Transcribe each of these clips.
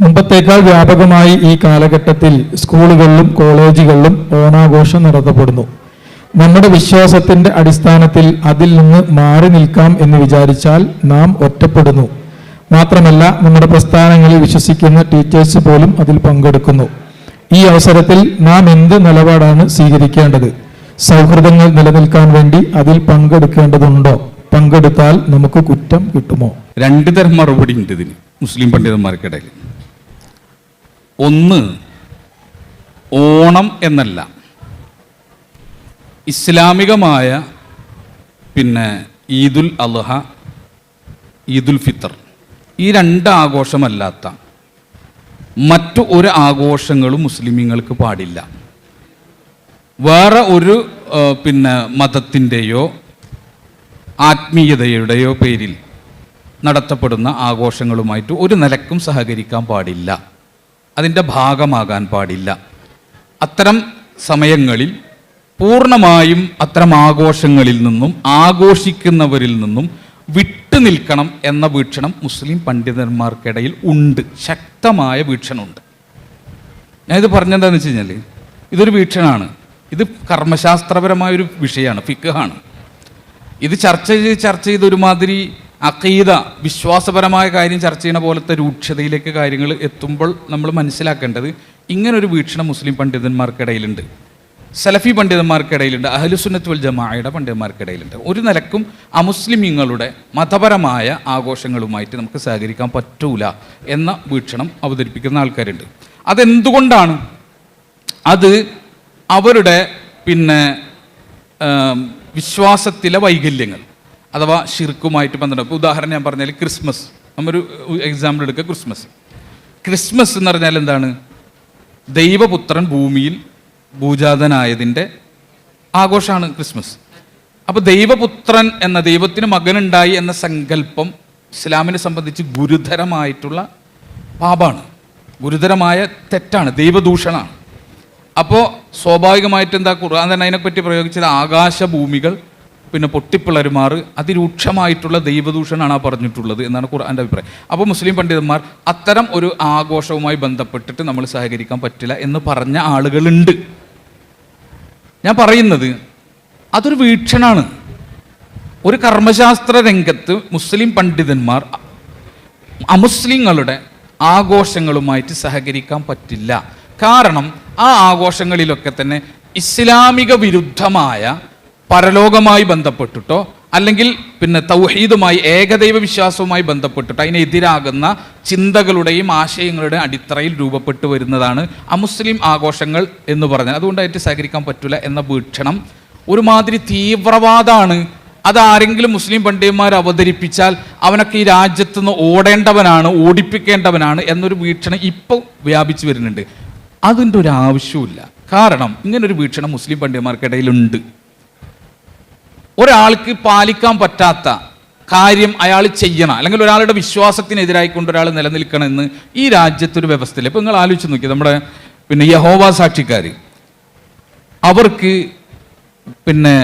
മുമ്പത്തേക്കാൾ വ്യാപകമായി ഈ കാലഘട്ടത്തിൽ സ്കൂളുകളിലും കോളേജുകളിലും ഓണാഘോഷം നടത്തപ്പെടുന്നു. നമ്മുടെ വിശ്വാസത്തിന്റെ അടിസ്ഥാനത്തിൽ അതിൽ നിന്ന് മാറി നിൽക്കാം എന്ന് വിചാരിച്ചാൽ നാം ഒറ്റപ്പെടുന്നു. മാത്രമല്ല നമ്മുടെ പ്രസ്ഥാനങ്ങളിൽ വിശ്വസിക്കുന്ന ടീച്ചേഴ്സ് പോലും അതിൽ പങ്കെടുക്കുന്നു. ഈ അവസരത്തിൽ നാം എന്ത് നിലപാടാണ് സ്വീകരിക്കേണ്ടത്? സൗഹൃദങ്ങൾ നിലനിൽക്കാൻ വേണ്ടി അതിൽ പങ്കെടുക്കേണ്ടതുണ്ടോ? പങ്കെടുത്താൽ നമുക്ക് കുറ്റം കിട്ടുമോ? രണ്ട് തരം മറുപടി ഉണ്ട് ഇതിന് മുസ്ലിം പണ്ഡിതന്മാർക്കിടയിൽ. ഒന്ന് ഓണം എന്നല്ല. ഇസ്ലാമികമായ പിന്നെ ഈദുൽ അൽഹ ഈദുൽ ഫിത്തർ. ഈ രണ്ട് ആഘോഷമല്ലാത്ത മറ്റു ഒരു ആഘോഷങ്ങളും മുസ്ലിമീങ്ങൾക്ക് പാടില്ല. വേറെ ഒരു പിന്നെ മതത്തിന്റെയോ ആത്മീയതയുടെയോ പേരിൽ നടത്തപ്പെടുന്ന ആഘോഷങ്ങളുമായിട്ട് ഒരു നിലക്കും സഹകരിക്കാൻ പാടില്ല. അതിന്റെ ഭാഗമാകാൻ പാടില്ല. അത്തരം സമയങ്ങളിൽ പൂർണമായും അത്തരം ആഘോഷങ്ങളിൽ നിന്നും ആഘോഷിക്കുന്നവരിൽ നിന്നും വിട്ടു നിൽക്കണം എന്ന വീക്ഷണം മുസ്ലിം പണ്ഡിതന്മാർക്കിടയിൽ ഉണ്ട്. ശക്തമായ വീക്ഷണമുണ്ട്. ഞാനിത് പറഞ്ഞെന്താണെന്ന് വെച്ച് കഴിഞ്ഞാൽ ഇതൊരു വീക്ഷണമാണ്. ഇത് കർമ്മശാസ്ത്രപരമായൊരു വിഷയമാണ് ഫിക്കാണ് ഇത് ചർച്ച ചെയ്ത് ചർച്ച ചെയ്ത് ഒരുമാതിരി അക്കീത വിശ്വാസപരമായ കാര്യം ചർച്ച ചെയ്യുന്ന പോലത്തെ രൂക്ഷതയിലേക്ക് കാര്യങ്ങൾ എത്തുമ്പോൾ നമ്മൾ മനസ്സിലാക്കേണ്ടത് ഇങ്ങനൊരു വീക്ഷണം മുസ്ലിം പണ്ഡിതന്മാർക്കിടയിലുണ്ട്. സലഫി പണ്ഡിതന്മാർക്കിടയിലുണ്ട് അഹലുസുന്നത്ത് വൽ ജമാഅയുടെ പണ്ഡിതന്മാർക്കിടയിലുണ്ട്. ഒരു നിലക്കും അമുസ്ലിമിങ്ങളുടെ മതപരമായ ആഘോഷങ്ങളുമായിട്ട് നമുക്ക് സഹകരിക്കാൻ പറ്റൂല എന്ന വീക്ഷണം അവതരിപ്പിക്കുന്ന ആൾക്കാരുണ്ട്. അതെന്തുകൊണ്ടാണ്? അത് അവരുടെ പിന്നെ വിശ്വാസത്തിലെ വൈകല്യങ്ങൾ. അഥവാ ഷിർക്കുമായിട്ട് ബന്ധപ്പെട്ട ഉദാഹരണം ഞാൻ പറഞ്ഞാൽ ക്രിസ്മസ്. നമ്മൊരു എക്സാമ്പിൾ എടുക്കുക ക്രിസ്മസ്. ക്രിസ്മസ് എന്ന് പറഞ്ഞാൽ എന്താണ്? ദൈവപുത്രൻ ഭൂമിയിൽ ഭൂജാതനായതിന്റെ ആഘോഷമാണ് ക്രിസ്മസ്. അപ്പോൾ ദൈവപുത്രൻ എന്ന ദൈവത്തിന് മകനുണ്ടായി എന്ന സങ്കല്പം ഇസ്ലാമിനെ സംബന്ധിച്ച് ഗുരുതരമായിട്ടുള്ള പാപാണ്. ഗുരുതരമായ തെറ്റാണ്. ദൈവദൂഷണമാണ്. അപ്പോൾ സ്വാഭാവികമായിട്ട് എന്താ ഖുർആൻ തന്നെ അതിനെപ്പറ്റി പ്രയോഗിച്ചത്? ആകാശഭൂമികൾ പിന്നെ പൊട്ടിപ്പിളരുമാർ അതിരൂക്ഷമായിട്ടുള്ള ദൈവദൂഷണാണ് ആ പറഞ്ഞിട്ടുള്ളത് എന്നാണ് ഖുർആന്റെ അഭിപ്രായം. അപ്പോൾ മുസ്ലിം പണ്ഡിതന്മാർ അത്തരം ഒരു ആഘോഷവുമായി ബന്ധപ്പെട്ടിട്ട് നമ്മൾ സഹകരിക്കാൻ പറ്റില്ല എന്ന് പറഞ്ഞ ആളുകളുണ്ട്. ഞാൻ പറയുന്നത് അതൊരു വീക്ഷണാണ്. ഒരു കർമ്മശാസ്ത്ര രംഗത്ത് മുസ്ലിം പണ്ഡിതന്മാർ അമുസ്ലിങ്ങളുടെ ആഘോഷങ്ങളുമായിട്ട് സഹകരിക്കാൻ പറ്റില്ല. കാരണം ആ ആഘോഷങ്ങളിലൊക്കെ തന്നെ ഇസ്ലാമിക വിരുദ്ധമായ പരലോകമായി ബന്ധപ്പെട്ടിട്ടോ അല്ലെങ്കിൽ പിന്നെ തൗഹീദുമായി ഏകദൈവ വിശ്വാസവുമായി ബന്ധപ്പെട്ടിട്ട് അതിനെതിരാകുന്ന ചിന്തകളുടെയും ആശയങ്ങളുടെയും അടിത്തറയിൽ രൂപപ്പെട്ടു വരുന്നതാണ് അമുസ്ലിം ആഘോഷങ്ങൾ എന്ന് പറഞ്ഞാൽ. അതുകൊണ്ടായിട്ട് സഹകരിക്കാൻ പറ്റില്ല എന്ന വീക്ഷണം ഒരുമാതിരി തീവ്രവാദമാണ് അതാരെങ്കിലും മുസ്ലിം പണ്ഡിതന്മാർ അവതരിപ്പിച്ചാൽ അവനൊക്കെ ഈ രാജ്യത്തു നിന്ന് ഓടേണ്ടവനാണ് ഓടിപ്പിക്കേണ്ടവനാണ് എന്നൊരു വീക്ഷണം ഇപ്പോൾ വ്യാപിച്ചു വരുന്നുണ്ട്. അതിന്റെ ഒരു ആവശ്യമില്ല കാരണം ഇങ്ങനൊരു വീക്ഷണം മുസ്ലിം പണ്ഡിതന്മാർക്കിടയിലുണ്ട്. ഒരാൾക്ക് പാലിക്കാൻ പറ്റാത്ത കാര്യം അയാൾ ചെയ്യണം. അല്ലെങ്കിൽ ഒരാളുടെ വിശ്വാസത്തിനെതിരായിക്കൊണ്ട് ഒരാൾ നിലനിൽക്കണമെന്ന് ഈ രാജ്യത്തൊരു വ്യവസ്ഥയില്ല ഇപ്പം നിങ്ങൾ ആലോചിച്ച് നോക്കി നമ്മുടെ പിന്നെ യഹോവ സാക്ഷിക്കാർ അവർക്ക് പിന്നെ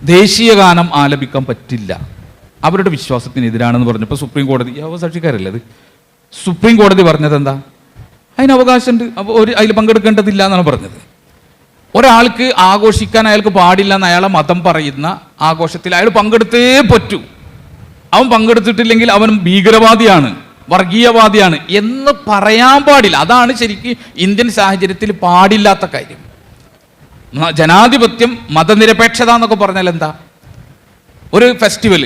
ദേശീയ ഗാനം ആലപിക്കാൻ പറ്റില്ല. അവരുടെ വിശ്വാസത്തിനെതിരാണെന്ന് പറഞ്ഞപ്പോൾ സുപ്രീം കോടതി യഹോവ സാക്ഷിക്കാരല്ലേ അത്? സുപ്രീം കോടതി പറഞ്ഞത് എന്താ അതിന് അവകാശമുണ്ട്. അപ്പോൾ ഒരു അതിൽ പങ്കെടുക്കേണ്ടതില്ല എന്നാണ് പറഞ്ഞത്. ഒരാൾക്ക് ആഘോഷിക്കാൻ അയാൾക്ക് പാടില്ല എന്ന് അയാളെ മതം പറയുന്ന ആഘോഷത്തിൽ അയാൾ പങ്കെടുത്തേ പറ്റൂ. അവൻ പങ്കെടുത്തിട്ടില്ലെങ്കിൽ അവൻ ഭീകരവാദിയാണ് വർഗീയവാദിയാണ് എന്ന് പറയാൻ പാടില്ല. അതാണ് ശരിക്കും ഇന്ത്യൻ സാഹചര്യത്തിൽ പാടില്ലാത്ത കാര്യം. ജനാധിപത്യം മതനിരപേക്ഷത എന്നൊക്കെ പറഞ്ഞാൽ എന്താ? ഒരു ഫെസ്റ്റിവൽ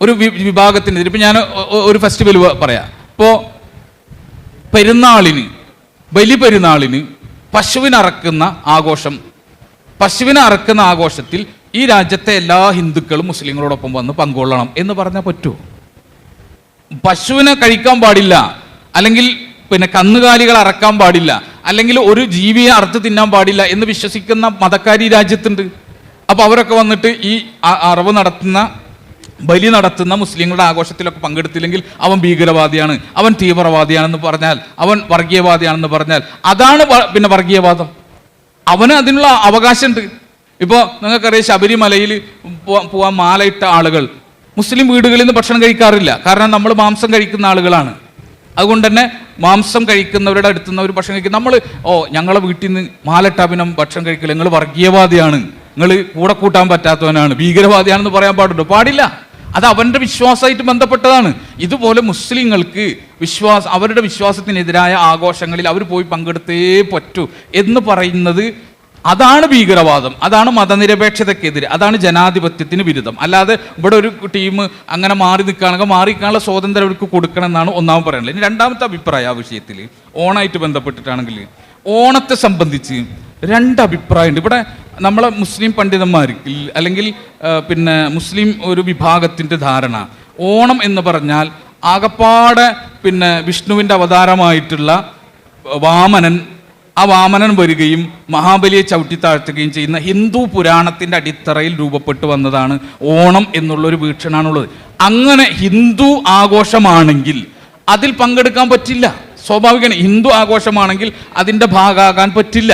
ഒരു വിഭാഗത്തിനെതിരെ വിഭാഗത്തിന് ഇപ്പം ഞാൻ ഒരു ഫെസ്റ്റിവൽ പറയാം. ഇപ്പോൾ പെരുന്നാളിന് ബലി പെരുന്നാളിന് പശുവിനെ അറക്കുന്ന ആഘോഷം. പശുവിനെ അറക്കുന്ന ആഘോഷത്തിൽ ഈ രാജ്യത്തെ എല്ലാ ഹിന്ദുക്കളും മുസ്ലിങ്ങളോടൊപ്പം വന്ന് പങ്കുകൊള്ളണം എന്ന് പറഞ്ഞാൽ പറ്റുമോ പശുവിനെ കഴിക്കാൻ പാടില്ല. അല്ലെങ്കിൽ പിന്നെ കന്നുകാലികൾ അറക്കാൻ പാടില്ല. അല്ലെങ്കിൽ ഒരു ജീവിയെ അറുത്ത് തിന്നാൻ പാടില്ല എന്ന് വിശ്വസിക്കുന്ന മതക്കാരി രാജ്യത്തുണ്ട്. അപ്പോൾ അവരൊക്കെ വന്നിട്ട് ഈ അറവ് നടത്തുന്ന ബലി നടത്തുന്ന മുസ്ലിങ്ങളുടെ ആഘോഷത്തിലൊക്കെ പങ്കെടുത്തില്ലെങ്കിൽ അവൻ ഭീകരവാദിയാണ് അവൻ തീവ്രവാദിയാണെന്ന് പറഞ്ഞാൽ അവൻ വർഗീയവാദിയാണെന്ന് പറഞ്ഞാൽ അതാണ് പിന്നെ വർഗീയവാദം. അവന് അതിനുള്ള അവകാശമുണ്ട്. ഇപ്പോൾ നിങ്ങൾക്കറിയാം ശബരിമലയിൽ പോവാൻ മാലയിട്ട ആളുകൾ മുസ്ലിം വീടുകളിൽ നിന്ന് ഭക്ഷണം കഴിക്കാറില്ല. കാരണം നമ്മൾ മാംസം കഴിക്കുന്ന ആളുകളാണ്. അതുകൊണ്ട് തന്നെ മാംസം കഴിക്കുന്നവരുടെ അടുത്ത് നിന്ന് ഒരു ഭക്ഷണം കഴിക്കും. നമ്മൾ ഓ ഞങ്ങളെ വീട്ടിൽ നിന്ന് മാലട്ടാപിനം ഭക്ഷണം കഴിക്കില്ല നിങ്ങൾ വർഗീയവാദിയാണ്. നിങ്ങൾ കൂടെ കൂട്ടാൻ പറ്റാത്തവനാണ്. ഭീകരവാദിയാണെന്ന് പറയാൻ പാടുണ്ടോ? പാടില്ല. അത് അവന്റെ വിശ്വാസമായിട്ട് ബന്ധപ്പെട്ടതാണ്. ഇതുപോലെ മുസ്ലിങ്ങൾക്ക് വിശ്വാസ അവരുടെ വിശ്വാസത്തിനെതിരായ ആഘോഷങ്ങളിൽ അവർ പോയി പങ്കെടുത്തേ പറ്റൂ എന്ന് പറയുന്നത് അതാണ് ഭീകരവാദം അതാണ് മതനിരപേക്ഷതക്കെതിരെ അതാണ് ജനാധിപത്യത്തിന് വിരുദ്ധം. അല്ലാതെ ഇവിടെ ഒരു ടീം അങ്ങനെ മാറി നിൽക്കുകയാണെങ്കിൽ മാറി നിൽക്കാനുള്ള സ്വാതന്ത്ര്യം അവർക്ക് കൊടുക്കണം എന്നാണ് ഒന്നാമത് പറയുന്നത് ഇനി രണ്ടാമത്തെ അഭിപ്രായം ആ വിഷയത്തിൽ ഓണായിട്ട് ബന്ധപ്പെട്ടിട്ടാണെങ്കിൽ ഓണത്തെ സംബന്ധിച്ച് രണ്ട് അഭിപ്രായമുണ്ട്. ഇവിടെ നമ്മളെ മുസ്ലിം പണ്ഡിതന്മാർ അല്ലെങ്കിൽ പിന്നെ മുസ്ലിം ഒരു വിഭാഗത്തിന്റെ ധാരണ ഓണം എന്ന് പറഞ്ഞാൽ ആകപ്പാടെ പിന്നെ വിഷ്ണുവിന്റെ അവതാരമായിട്ടുള്ള വാമനൻ ആ വാമനൻ വരികയും മഹാബലിയെ ചവിട്ടി താഴ്ത്തുകയും ചെയ്യുന്ന ഹിന്ദു പുരാണത്തിന്റെ അടിത്തറയിൽ രൂപപ്പെട്ടു വന്നതാണ് ഓണം എന്നുള്ളൊരു വീക്ഷണമാണുള്ളത്. അങ്ങനെ ഹിന്ദു ആഘോഷമാണെങ്കിൽ അതിൽ പങ്കെടുക്കാൻ പറ്റില്ല. സ്വാഭാവികമാണ് ഹിന്ദു ആഘോഷമാണെങ്കിൽ അതിന്റെ ഭാഗമാകാൻ പറ്റില്ല.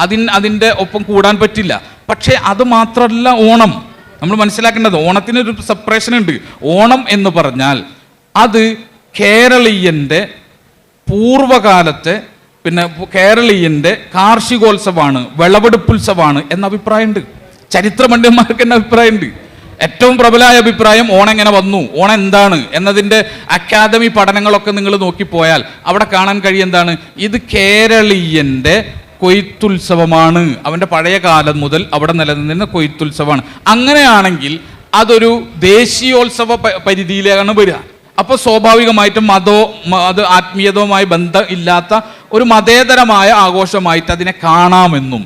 അതിന് അതിന്റെ ഒപ്പം കൂടാൻ പറ്റില്ല. പക്ഷേ അത് മാത്രമല്ല ഓണം. നമ്മൾ മനസ്സിലാക്കേണ്ടത് ഓണത്തിന് ഒരു സെപ്പറേഷൻ ഉണ്ട്. ഓണം എന്ന് പറഞ്ഞാൽ അത് കേരളീയന്റെ പൂർവകാലത്തെ പിന്നെ കേരളീയന്റെ കാർഷികോത്സവമാണ് വിളവെടുപ്പുത്സവമാണ് എന്ന അഭിപ്രായമുണ്ട്. ചരിത്ര പണ്ഡിതന്മാർക്ക് എന്ന അഭിപ്രായമുണ്ട്. ഏറ്റവും പ്രബലമായ അഭിപ്രായം ഓണം എങ്ങനെ വന്നു ഓണം എന്താണ് എന്നതിന്റെ അക്കാദമി പഠനങ്ങളൊക്കെ നിങ്ങൾ നോക്കിപ്പോയാൽ അവിടെ കാണാൻ കഴിയും എന്താണ് ഇത് കേരളീയന്റെ കൊയ്ത്തുത്സവമാണ്. അവന്റെ പഴയ കാലം മുതൽ അവിടെ നിലനിന്നിരുന്ന കൊയ്ത്തുത്സവമാണ്. അങ്ങനെയാണെങ്കിൽ അതൊരു ദേശീയോത്സവ പരിധിയിലാണ് വരിക. അപ്പോൾ സ്വാഭാവികമായിട്ടും മതോ അത് ആത്മീയതവുമായി ബന്ധം ഇല്ലാത്ത ഒരു മതേതരമായ ആഘോഷമായിട്ട് അതിനെ കാണാമെന്നും.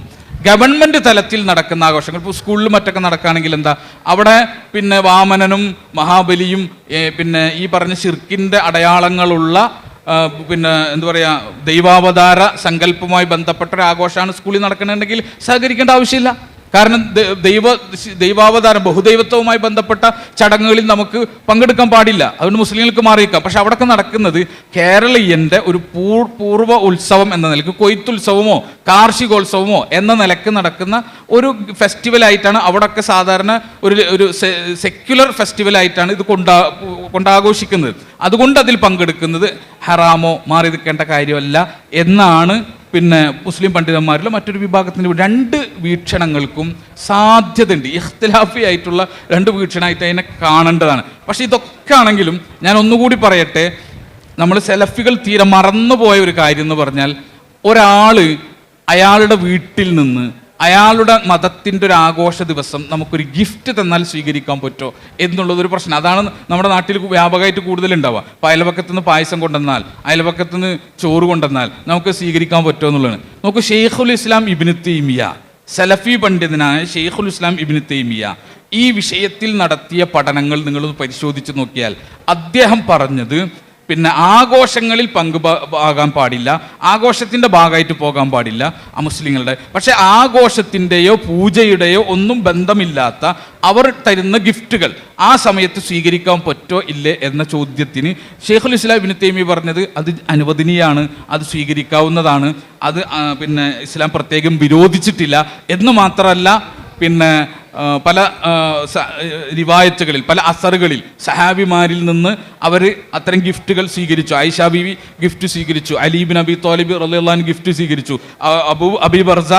ഗവൺമെന്റ് തലത്തിൽ നടക്കുന്ന ആഘോഷങ്ങൾ ഇപ്പോൾ സ്കൂളിലും മറ്റൊക്കെ നടക്കുകയാണെങ്കിൽ എന്താ അവിടെ പിന്നെ വാമനനും മഹാബലിയും പിന്നെ ഈ പറഞ്ഞ ശിർക്കിന്റെ അടയാളങ്ങളുള്ള പിന്നെ എന്താ പറയുക ദൈവാവതാര സങ്കല്പവുമായി ബന്ധപ്പെട്ട ഒരു ആഘോഷമാണ് സ്കൂളിൽ നടക്കുന്നുണ്ടെങ്കിൽ സഹകരിക്കേണ്ട ആവശ്യമില്ല. കാരണം ദൈവ ദൈവാവതാരം ബഹുദൈവത്വവുമായി ബന്ധപ്പെട്ട ചടങ്ങുകളിൽ നമുക്ക് പങ്കെടുക്കാൻ പാടില്ല. അതുകൊണ്ട് മുസ്ലിങ്ങൾക്ക് മാറിയേക്കാം. പക്ഷെ അവിടെയൊക്കെ നടക്കുന്നത് കേരളീയന്റെ ഒരു പൂർ പൂർവ ഉത്സവം എന്ന നിലയ്ക്ക് കൊയ്ത്തുത്സവമോ കാർഷികോത്സവമോ എന്ന നിലയ്ക്ക് നടക്കുന്ന ഒരു ഫെസ്റ്റിവൽ ആയിട്ടാണ് അവിടെയൊക്കെ സാധാരണ ഒരു ഒരു സെക്യുലർ ഫെസ്റ്റിവൽ ആയിട്ടാണ് ഇത് കൊണ്ടാ കൊണ്ടാഘോഷിക്കുന്നത്. അതുകൊണ്ട് അതിൽ പങ്കെടുക്കുന്നത് ഹറാമോ മാറി നിൽക്കേണ്ട കാര്യമല്ല എന്നാണ് പിന്നെ മുസ്ലിം പണ്ഡിതന്മാരിലും മറ്റൊരു വിഭാഗത്തിന്റെ രണ്ട് വീക്ഷണങ്ങൾക്കും സാധ്യതയുണ്ട്. ഇഖ്തിലാഫി ആയിട്ടുള്ള രണ്ട് വീക്ഷണമായിട്ട് അതിനെ കാണേണ്ടതാണ്. പക്ഷെ ഇതൊക്കെ ആണെങ്കിലും ഞാൻ ഒന്നുകൂടി പറയട്ടെ നമ്മൾ സെലഫികൾ തീരെ മറന്നുപോയ ഒരു കാര്യം എന്ന് പറഞ്ഞാൽ ഒരാൾ അയാളുടെ വീട്ടിൽ നിന്ന് അയാളുടെ മതത്തിന്റെ ഒരു ആഘോഷ ദിവസം നമുക്കൊരു ഗിഫ്റ്റ് തന്നാൽ സ്വീകരിക്കാൻ പറ്റുമോ എന്നുള്ളതൊരു പ്രശ്നം. അതാണ് നമ്മുടെ നാട്ടിൽ വ്യാപകമായിട്ട് കൂടുതലുണ്ടാവുക. അപ്പോൾ അയൽപക്കത്തു നിന്ന് പായസം കൊണ്ടുവന്നാൽ അയൽപക്കത്തു നിന്ന് ചോറ് കൊണ്ടുവന്നാൽ നമുക്ക് സ്വീകരിക്കാൻ പറ്റുമോ എന്നുള്ളതാണ്. നമുക്ക് ഷെയ്ഖുൽ ഇസ്ലാം ഇബിന് തൈമിയ സലഫി പണ്ഡിതനായ ഷെയ്ഖുൽ ഇസ്ലാം ഇബിന് തൈമിയ ഈ വിഷയത്തിൽ നടത്തിയ പഠനങ്ങൾ നിങ്ങളൊന്ന് പരിശോധിച്ച് നോക്കിയാൽ അദ്ദേഹം പറഞ്ഞത് പിന്നെ ആഘോഷങ്ങളിൽ പങ്കു ആകാൻ പാടില്ല. ആഘോഷത്തിന്റെ ഭാഗമായിട്ട് പോകാൻ പാടില്ല ആ മുസ്ലിങ്ങളുടെ. പക്ഷെ ആഘോഷത്തിന്റെയോ പൂജയുടെയോ ഒന്നും ബന്ധമില്ലാത്ത അവർ തരുന്ന ഗിഫ്റ്റുകൾ ആ സമയത്ത് സ്വീകരിക്കാൻ പറ്റോ ഇല്ലേ എന്ന ചോദ്യത്തിന് ഷെയ്ഖുൽ ഇസ്ലാം ഇബിന് തൈമി പറഞ്ഞത് അത് അനുവദനീയാണ് അത് സ്വീകരിക്കാവുന്നതാണ് അത് പിന്നെ ഇസ്ലാം പ്രത്യേകം വിരോധിച്ചിട്ടില്ല എന്ന് മാത്രമല്ല പിന്നെ പല റിവായത്തുകളിൽ പല അസറുകളിൽ സഹാബിമാരിൽ നിന്ന് അവർ അത്തരം ഗിഫ്റ്റുകൾ സ്വീകരിച്ചു. ആയിഷ ബീവി ഗിഫ്റ്റ് സ്വീകരിച്ചു. അലീബിൻ അബി തോലിബ് റലിയുള്ളഹാൻ ഗിഫ്റ്റ് സ്വീകരിച്ചു. അബു അബി ബർസ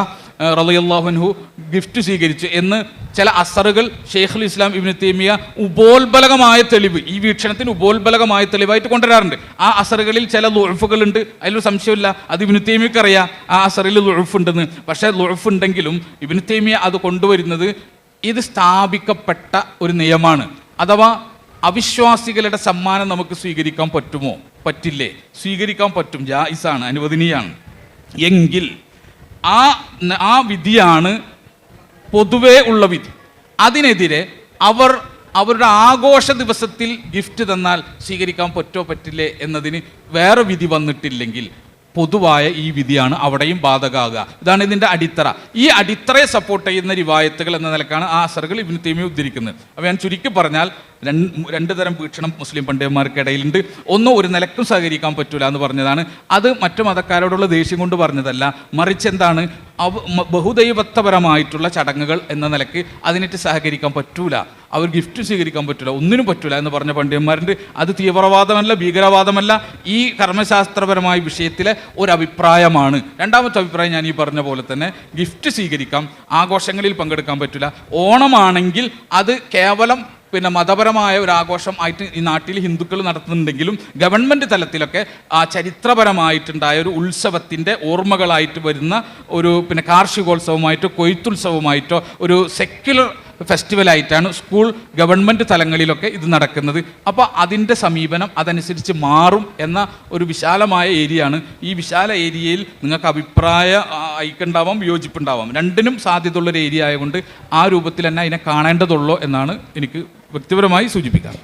റലിയുള്ളാഹുൻഹു ഗിഫ്റ്റ് സ്വീകരിച്ചു എന്ന് ചില അസറുകൾ ഷെയ്ഖുൽ ഇസ്ലാം ഇബിന് തേമിയ ഉപോത്ബലകമായ തെളിവ് ഈ വീക്ഷണത്തിന് ഉപോത്ബലകമായ തെളിവായിട്ട് കൊണ്ടുവരാറുണ്ട്. ആ അസറുകളിൽ ചില ലുഴഫുകളുണ്ട് അതിലൊരു സംശയമില്ല അത് ഇബിന് തേമിയക്കറിയാം ആ അസറിൽ ലുഴഫുണ്ടെന്ന് പക്ഷേ ലുഴഫുണ്ടെങ്കിലും ഇബിന് തേമിയ അത് കൊണ്ടുവരുന്നത് ഇത് സ്ഥാപിക്കപ്പെട്ട ഒരു നിയമമാണ്. അഥവാ അവിശ്വാസികളുടെ സമ്മാനം നമുക്ക് സ്വീകരിക്കാൻ പറ്റുമോ? പറ്റില്ലേ? സ്വീകരിക്കാൻ പറ്റും. ജായിസാണ് അനുവദനീയാണ്. എങ്കിൽ ആ ആ വിധിയാണ് പൊതുവേ ഉള്ള വിധി. അതിനെതിരെ അവർ അവരുടെ ആഘോഷ ദിവസത്തിൽ ഗിഫ്റ്റ് തന്നാൽ സ്വീകരിക്കാൻ പറ്റോ പറ്റില്ലേ എന്നതിന് വേറെ വിധി വന്നിട്ടില്ലെങ്കിൽ പൊതുവായ ഈ വിധിയാണ് അവിടെയും ബാധകമാകുക ഇതാണ് ഇതിന്റെ അടിത്തറ. ഈ അടിത്തറയെ സപ്പോർട്ട് ചെയ്യുന്ന റിവായത്തുകൾ എന്ന നിലക്കാണ് ആ അസറുകൾ ഇബിന് തീമി ഉദ്ധരിക്കുന്നത്. അപ്പോൾ ഞാൻ ചുരുക്കി പറഞ്ഞാൽ രണ്ട് തരം വീക്ഷണം മുസ്ലിം പണ്ഡിതന്മാർക്കിടയിലുണ്ട്. ഒന്ന് ഒരു നിലക്കും സഹകരിക്കാൻ പറ്റൂല എന്ന് പറഞ്ഞതാണ്. അത് മറ്റു മതക്കാരോടുള്ള ദേഷ്യം കൊണ്ട് പറഞ്ഞതല്ല. മറിച്ച് എന്താണ്? ബഹുദൈവത്വപരമായിട്ടുള്ള ചടങ്ങുകൾ എന്ന നിലയ്ക്ക് അതിനിട്ട് സഹകരിക്കാൻ പറ്റൂല. അവർ ഗിഫ്റ്റ് സ്വീകരിക്കാൻ പറ്റില്ല ഒന്നിനും പറ്റില്ല എന്ന് പറഞ്ഞ പണ്ഡിതന്മാരുണ്ട്. അത് തീവ്രവാദമല്ല ഭീകരവാദമല്ല. ഈ കർമ്മശാസ്ത്രപരമായ വിഷയത്തിലെ ഒരു അഭിപ്രായമാണ് രണ്ടാമത്തെ അഭിപ്രായം ഞാൻ ഈ പറഞ്ഞ പോലെ തന്നെ ഗിഫ്റ്റ് സ്വീകരിക്കാം ആഘോഷങ്ങളിൽ പങ്കെടുക്കാൻ പറ്റില്ല. ഓണമാണെങ്കിൽ അത് കേവലം പിന്നെ മതപരമായ ഒരു ആഘോഷം ആയിട്ട് ഈ നാട്ടിൽ ഹിന്ദുക്കൾ നടത്തുന്നുണ്ടെങ്കിലും ഗവൺമെന്റ് തലത്തിലൊക്കെ ആ ചരിത്രപരമായിട്ടുണ്ടായ ഒരു ഉത്സവത്തിന്റെ ഓർമ്മകളായിട്ട് വരുന്ന ഒരു പിന്നെ കാർഷികോത്സവമായിട്ടോ കൊയ്ത്തുത്സവമായിട്ടോ ഒരു സെക്യുലർ ഫെസ്റ്റിവലായിട്ടാണ് സ്കൂൾ ഗവൺമെന്റ് തലങ്ങളിലൊക്കെ ഇത് നടക്കുന്നത്. അപ്പോൾ അതിന്റെ സമീപനം അതനുസരിച്ച് മാറും എന്ന ഒരു വിശാലമായ ഏരിയയാണ്. ഈ വിശാല ഏരിയയിൽ നിങ്ങൾക്ക് അഭിപ്രായ ഐക്കുണ്ടാവാം വിയോജിപ്പുണ്ടാവാം. രണ്ടിനും സാധ്യതയുള്ളൊരു ഏരിയ ആയതുകൊണ്ട് ആ രൂപത്തിൽ തന്നെ അതിനെ കാണേണ്ടതുള്ളൂ എന്നാണ് എനിക്ക് വ്യക്തിപരമായി സൂചിപ്പിക്കാം